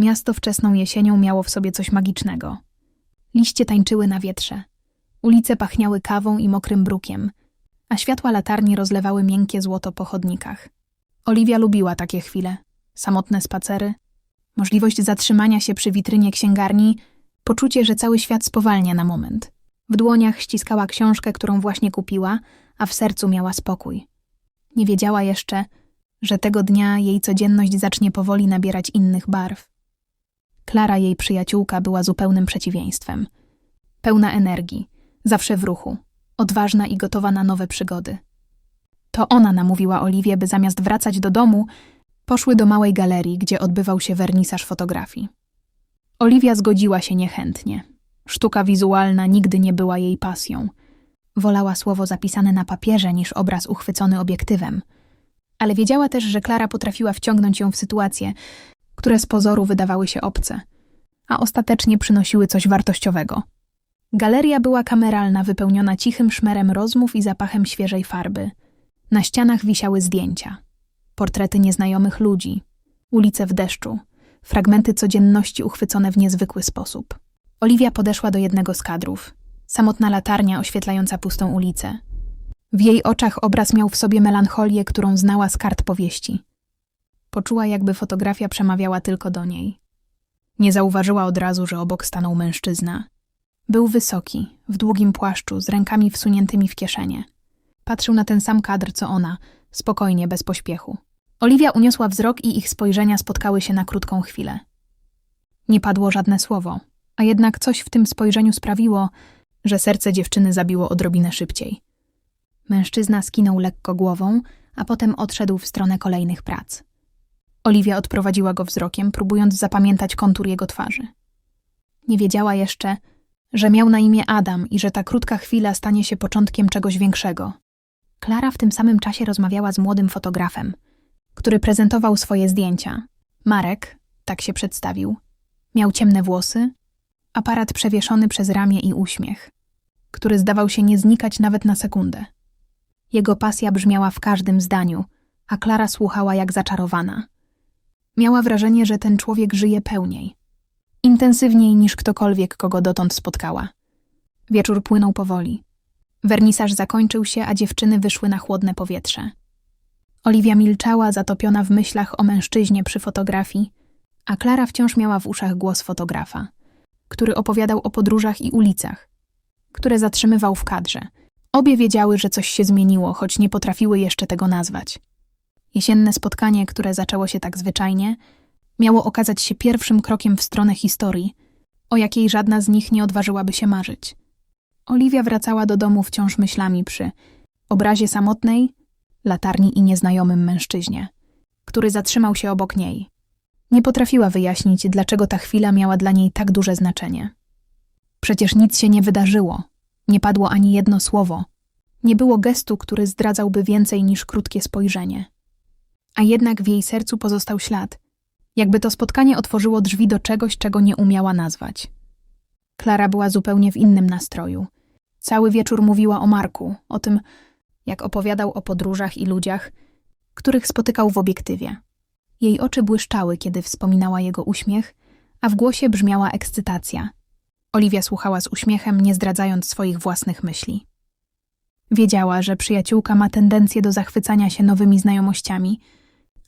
Miasto wczesną jesienią miało w sobie coś magicznego. Liście tańczyły na wietrze. Ulice pachniały kawą i mokrym brukiem, a światła latarni rozlewały miękkie złoto po chodnikach. Oliwia lubiła takie chwile. Samotne spacery, możliwość zatrzymania się przy witrynie księgarni, poczucie, że cały świat spowalnia na moment. W dłoniach ściskała książkę, którą właśnie kupiła, a w sercu miała spokój. Nie wiedziała jeszcze, że tego dnia jej codzienność zacznie powoli nabierać innych barw. Klara, jej przyjaciółka, była zupełnym przeciwieństwem. Pełna energii, zawsze w ruchu, odważna i gotowa na nowe przygody. To ona namówiła Oliwię, by zamiast wracać do domu, poszły do małej galerii, gdzie odbywał się wernisaż fotografii. Oliwia zgodziła się niechętnie. Sztuka wizualna nigdy nie była jej pasją. Wolała słowo zapisane na papierze niż obraz uchwycony obiektywem. Ale wiedziała też, że Klara potrafiła wciągnąć ją w sytuacje, które z pozoru wydawały się obce, a ostatecznie przynosiły coś wartościowego. Galeria była kameralna, wypełniona cichym szmerem rozmów i zapachem świeżej farby. Na ścianach wisiały zdjęcia. Portrety nieznajomych ludzi, ulice w deszczu, fragmenty codzienności uchwycone w niezwykły sposób. Oliwia podeszła do jednego z kadrów. Samotna latarnia oświetlająca pustą ulicę. W jej oczach obraz miał w sobie melancholię, którą znała z kart powieści. Poczuła, jakby fotografia przemawiała tylko do niej. Nie zauważyła od razu, że obok stanął mężczyzna. Był wysoki, w długim płaszczu, z rękami wsuniętymi w kieszenie. Patrzył na ten sam kadr, co ona, spokojnie, bez pośpiechu. Oliwia uniosła wzrok i ich spojrzenia spotkały się na krótką chwilę. Nie padło żadne słowo, a jednak coś w tym spojrzeniu sprawiło, że serce dziewczyny zabiło odrobinę szybciej. Mężczyzna skinął lekko głową, a potem odszedł w stronę kolejnych prac. Oliwia odprowadziła go wzrokiem, próbując zapamiętać kontur jego twarzy. Nie wiedziała jeszcze, że miał na imię Adam i że ta krótka chwila stanie się początkiem czegoś większego. Klara w tym samym czasie rozmawiała z młodym fotografem, który prezentował swoje zdjęcia. Marek, tak się przedstawił, miał ciemne włosy, aparat przewieszony przez ramię i uśmiech, który zdawał się nie znikać nawet na sekundę. Jego pasja brzmiała w każdym zdaniu, a Klara słuchała jak zaczarowana. Miała wrażenie, że ten człowiek żyje pełniej, intensywniej niż ktokolwiek, kogo dotąd spotkała. Wieczór płynął powoli. Wernisaż zakończył się, a dziewczyny wyszły na chłodne powietrze. Oliwia milczała, zatopiona w myślach o mężczyźnie przy fotografii, a Klara wciąż miała w uszach głos fotografa, który opowiadał o podróżach i ulicach, które zatrzymywał w kadrze. Obie wiedziały, że coś się zmieniło, choć nie potrafiły jeszcze tego nazwać. Jesienne spotkanie, które zaczęło się tak zwyczajnie, miało okazać się pierwszym krokiem w stronę historii, o jakiej żadna z nich nie odważyłaby się marzyć. Oliwia wracała do domu wciąż myślami przy obrazie samotnej, latarni i nieznajomym mężczyźnie, który zatrzymał się obok niej. Nie potrafiła wyjaśnić, dlaczego ta chwila miała dla niej tak duże znaczenie. Przecież nic się nie wydarzyło, nie padło ani jedno słowo, nie było gestu, który zdradzałby więcej niż krótkie spojrzenie. A jednak w jej sercu pozostał ślad, jakby to spotkanie otworzyło drzwi do czegoś, czego nie umiała nazwać. Klara była zupełnie w innym nastroju. Cały wieczór mówiła o Marku, o tym, jak opowiadał o podróżach i ludziach, których spotykał w obiektywie. Jej oczy błyszczały, kiedy wspominała jego uśmiech, a w głosie brzmiała ekscytacja. Oliwia słuchała z uśmiechem, nie zdradzając swoich własnych myśli. Wiedziała, że przyjaciółka ma tendencję do zachwycania się nowymi znajomościami,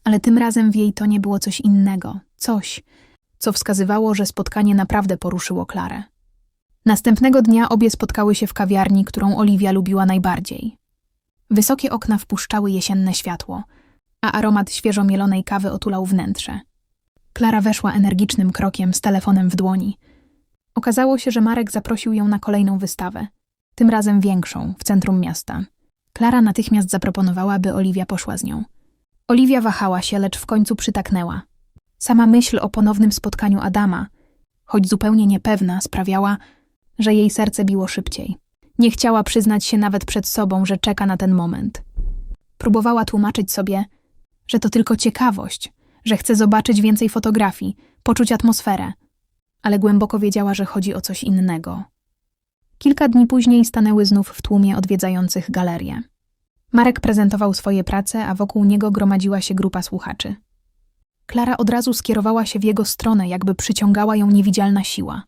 ale tym razem w jej tonie było coś innego, coś, co wskazywało, że spotkanie naprawdę poruszyło Klarę. Następnego dnia obie spotkały się w kawiarni, którą Oliwia lubiła najbardziej. Wysokie okna wpuszczały jesienne światło, a aromat świeżo mielonej kawy otulał wnętrze. Klara weszła energicznym krokiem z telefonem w dłoni. Okazało się, że Marek zaprosił ją na kolejną wystawę, tym razem większą, w centrum miasta. Klara natychmiast zaproponowała, by Oliwia poszła z nią. Oliwia wahała się, lecz w końcu przytaknęła. Sama myśl o ponownym spotkaniu Adama, choć zupełnie niepewna, sprawiała, że jej serce biło szybciej. Nie chciała przyznać się nawet przed sobą, że czeka na ten moment. Próbowała tłumaczyć sobie, że to tylko ciekawość, że chce zobaczyć więcej fotografii, poczuć atmosferę, ale głęboko wiedziała, że chodzi o coś innego. Kilka dni później stanęły znów w tłumie odwiedzających galerię. Marek prezentował swoje prace, a wokół niego gromadziła się grupa słuchaczy. Klara od razu skierowała się w jego stronę, jakby przyciągała ją niewidzialna siła.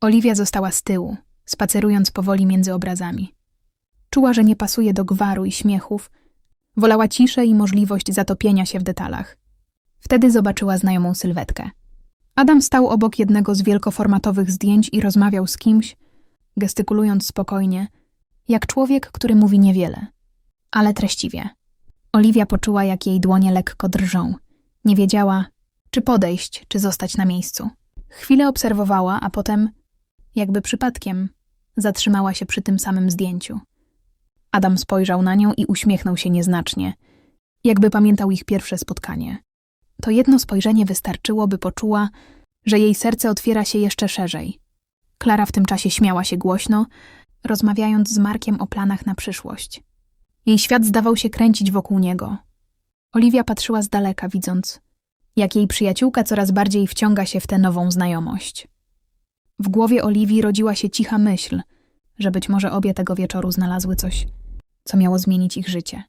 Oliwia została z tyłu, spacerując powoli między obrazami. Czuła, że nie pasuje do gwaru i śmiechów, wolała ciszę i możliwość zatopienia się w detalach. Wtedy zobaczyła znajomą sylwetkę. Adam stał obok jednego z wielkoformatowych zdjęć i rozmawiał z kimś, gestykulując spokojnie, jak człowiek, który mówi niewiele, ale treściwie. Oliwia poczuła, jak jej dłonie lekko drżą. Nie wiedziała, czy podejść, czy zostać na miejscu. Chwilę obserwowała, a potem, jakby przypadkiem, zatrzymała się przy tym samym zdjęciu. Adam spojrzał na nią i uśmiechnął się nieznacznie, jakby pamiętał ich pierwsze spotkanie. To jedno spojrzenie wystarczyło, by poczuła, że jej serce otwiera się jeszcze szerzej. Klara w tym czasie śmiała się głośno, rozmawiając z Markiem o planach na przyszłość. Jej świat zdawał się kręcić wokół niego. Oliwia patrzyła z daleka, widząc, jak jej przyjaciółka coraz bardziej wciąga się w tę nową znajomość. W głowie Oliwii rodziła się cicha myśl, że być może obie tego wieczoru znalazły coś, co miało zmienić ich życie.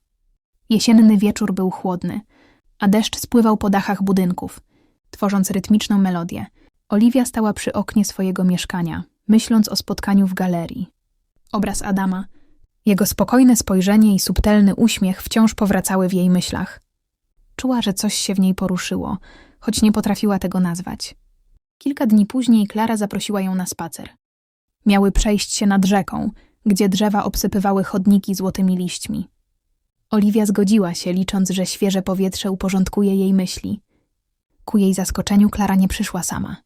Jesienny wieczór był chłodny, a deszcz spływał po dachach budynków, tworząc rytmiczną melodię. Oliwia stała przy oknie swojego mieszkania, myśląc o spotkaniu w galerii. Obraz Adama, jego spokojne spojrzenie i subtelny uśmiech wciąż powracały w jej myślach. Czuła, że coś się w niej poruszyło, choć nie potrafiła tego nazwać. Kilka dni później Klara zaprosiła ją na spacer. Miały przejść się nad rzeką, gdzie drzewa obsypywały chodniki złotymi liśćmi. Oliwia zgodziła się, licząc, że świeże powietrze uporządkuje jej myśli. Ku jej zaskoczeniu Klara nie przyszła sama.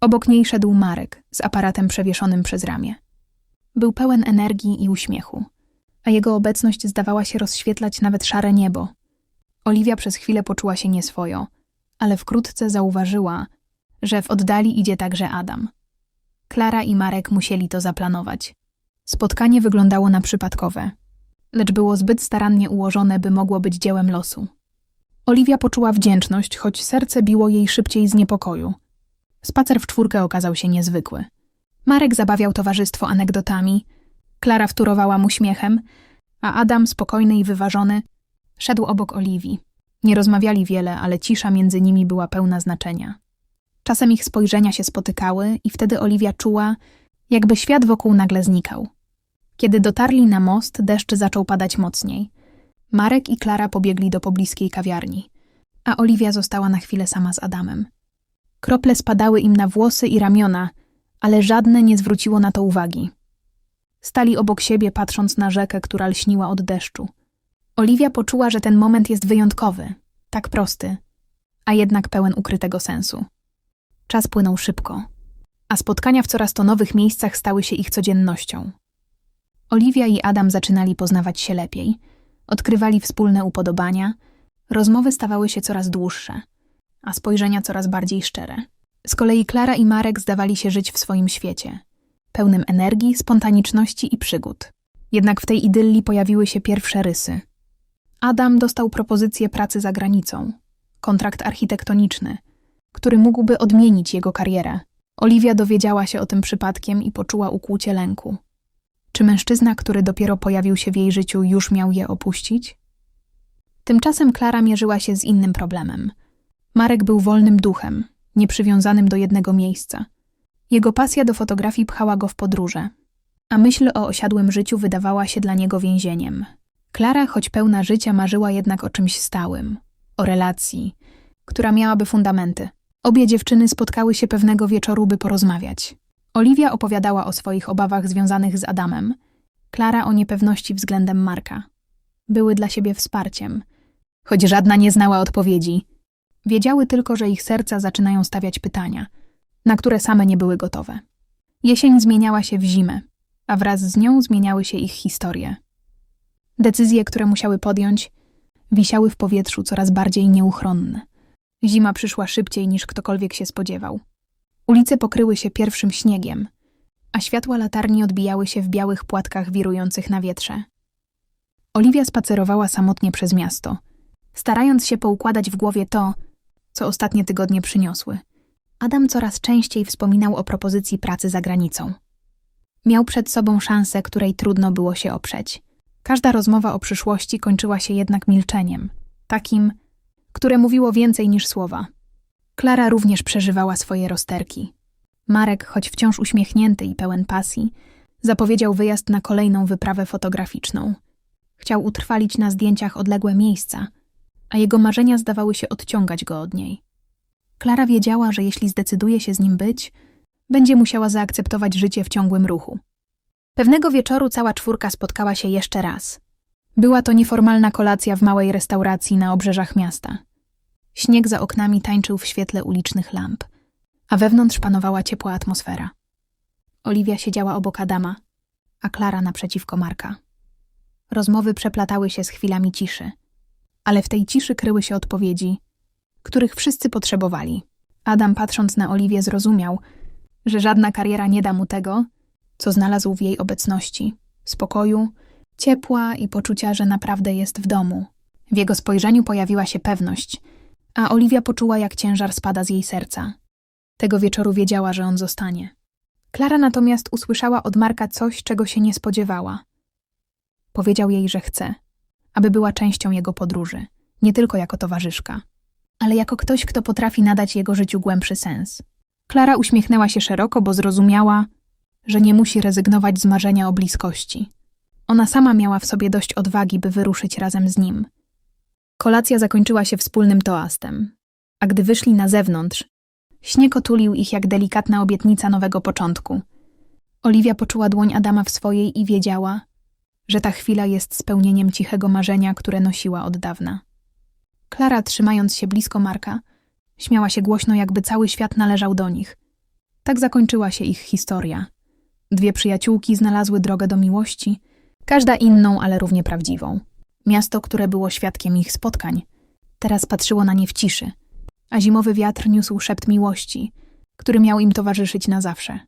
Obok niej szedł Marek z aparatem przewieszonym przez ramię. Był pełen energii i uśmiechu, a jego obecność zdawała się rozświetlać nawet szare niebo. Oliwia przez chwilę poczuła się nieswojo, ale wkrótce zauważyła, że w oddali idzie także Adam. Klara i Marek musieli to zaplanować. Spotkanie wyglądało na przypadkowe, lecz było zbyt starannie ułożone, by mogło być dziełem losu. Oliwia poczuła wdzięczność, choć serce biło jej szybciej z niepokoju. Spacer w czwórkę okazał się niezwykły. Marek zabawiał towarzystwo anegdotami, Klara wtórowała mu śmiechem, a Adam, spokojny i wyważony, szedł obok Oliwii. Nie rozmawiali wiele, ale cisza między nimi była pełna znaczenia. Czasem ich spojrzenia się spotykały i wtedy Oliwia czuła, jakby świat wokół nagle znikał. Kiedy dotarli na most, deszcz zaczął padać mocniej. Marek i Klara pobiegli do pobliskiej kawiarni, a Oliwia została na chwilę sama z Adamem. Krople spadały im na włosy i ramiona, ale żadne nie zwróciło na to uwagi. Stali obok siebie, patrząc na rzekę, która lśniła od deszczu. Oliwia poczuła, że ten moment jest wyjątkowy, tak prosty, a jednak pełen ukrytego sensu. Czas płynął szybko, a spotkania w coraz to nowych miejscach stały się ich codziennością. Oliwia i Adam zaczynali poznawać się lepiej, odkrywali wspólne upodobania, rozmowy stawały się coraz dłuższe, a spojrzenia coraz bardziej szczere. Z kolei Klara i Marek zdawali się żyć w swoim świecie, pełnym energii, spontaniczności i przygód. Jednak w tej idylli pojawiły się pierwsze rysy. Adam dostał propozycję pracy za granicą, kontrakt architektoniczny, który mógłby odmienić jego karierę. Oliwia dowiedziała się o tym przypadkiem i poczuła ukłucie lęku. Czy mężczyzna, który dopiero pojawił się w jej życiu, już miał je opuścić? Tymczasem Klara mierzyła się z innym problemem. Marek był wolnym duchem, nieprzywiązanym do jednego miejsca. Jego pasja do fotografii pchała go w podróże, a myśl o osiadłym życiu wydawała się dla niego więzieniem. Klara, choć pełna życia, marzyła jednak o czymś stałym, o relacji, która miałaby fundamenty. Obie dziewczyny spotkały się pewnego wieczoru, by porozmawiać. Oliwia opowiadała o swoich obawach związanych z Adamem, Klara o niepewności względem Marka. Były dla siebie wsparciem, choć żadna nie znała odpowiedzi. Wiedziały tylko, że ich serca zaczynają stawiać pytania, na które same nie były gotowe. Jesień zmieniała się w zimę, a wraz z nią zmieniały się ich historie. Decyzje, które musiały podjąć, wisiały w powietrzu coraz bardziej nieuchronne. Zima przyszła szybciej niż ktokolwiek się spodziewał. Ulice pokryły się pierwszym śniegiem, a światła latarni odbijały się w białych płatkach wirujących na wietrze. Oliwia spacerowała samotnie przez miasto, starając się poukładać w głowie to, co ostatnie tygodnie przyniosły. Adam coraz częściej wspominał o propozycji pracy za granicą. Miał przed sobą szansę, której trudno było się oprzeć. Każda rozmowa o przyszłości kończyła się jednak milczeniem, takim, które mówiło więcej niż słowa. Klara również przeżywała swoje rozterki. Marek, choć wciąż uśmiechnięty i pełen pasji, zapowiedział wyjazd na kolejną wyprawę fotograficzną. Chciał utrwalić na zdjęciach odległe miejsca, a jego marzenia zdawały się odciągać go od niej. Klara wiedziała, że jeśli zdecyduje się z nim być, będzie musiała zaakceptować życie w ciągłym ruchu. Pewnego wieczoru cała czwórka spotkała się jeszcze raz. Była to nieformalna kolacja w małej restauracji na obrzeżach miasta. Śnieg za oknami tańczył w świetle ulicznych lamp, a wewnątrz panowała ciepła atmosfera. Oliwia siedziała obok Adama, a Klara naprzeciwko Marka. Rozmowy przeplatały się z chwilami ciszy, ale w tej ciszy kryły się odpowiedzi, których wszyscy potrzebowali. Adam, patrząc na Oliwię, zrozumiał, że żadna kariera nie da mu tego, co znalazł w jej obecności spokoju, ciepła i poczucia, że naprawdę jest w domu. W jego spojrzeniu pojawiła się pewność, a Oliwia poczuła, jak ciężar spada z jej serca. Tego wieczoru wiedziała, że on zostanie. Klara natomiast usłyszała od Marka coś, czego się nie spodziewała. Powiedział jej, że chce, aby była częścią jego podróży, nie tylko jako towarzyszka, ale jako ktoś, kto potrafi nadać jego życiu głębszy sens. Klara uśmiechnęła się szeroko, bo zrozumiała, że nie musi rezygnować z marzenia o bliskości. Ona sama miała w sobie dość odwagi, by wyruszyć razem z nim. Kolacja zakończyła się wspólnym toastem, a gdy wyszli na zewnątrz, śnieg otulił ich jak delikatna obietnica nowego początku. Oliwia poczuła dłoń Adama w swojej i wiedziała, że ta chwila jest spełnieniem cichego marzenia, które nosiła od dawna. Klara, trzymając się blisko Marka, śmiała się głośno, jakby cały świat należał do nich. Tak zakończyła się ich historia. Dwie przyjaciółki znalazły drogę do miłości, każda inną, ale równie prawdziwą. Miasto, które było świadkiem ich spotkań, teraz patrzyło na nie w ciszy, a zimowy wiatr niósł szept miłości, który miał im towarzyszyć na zawsze.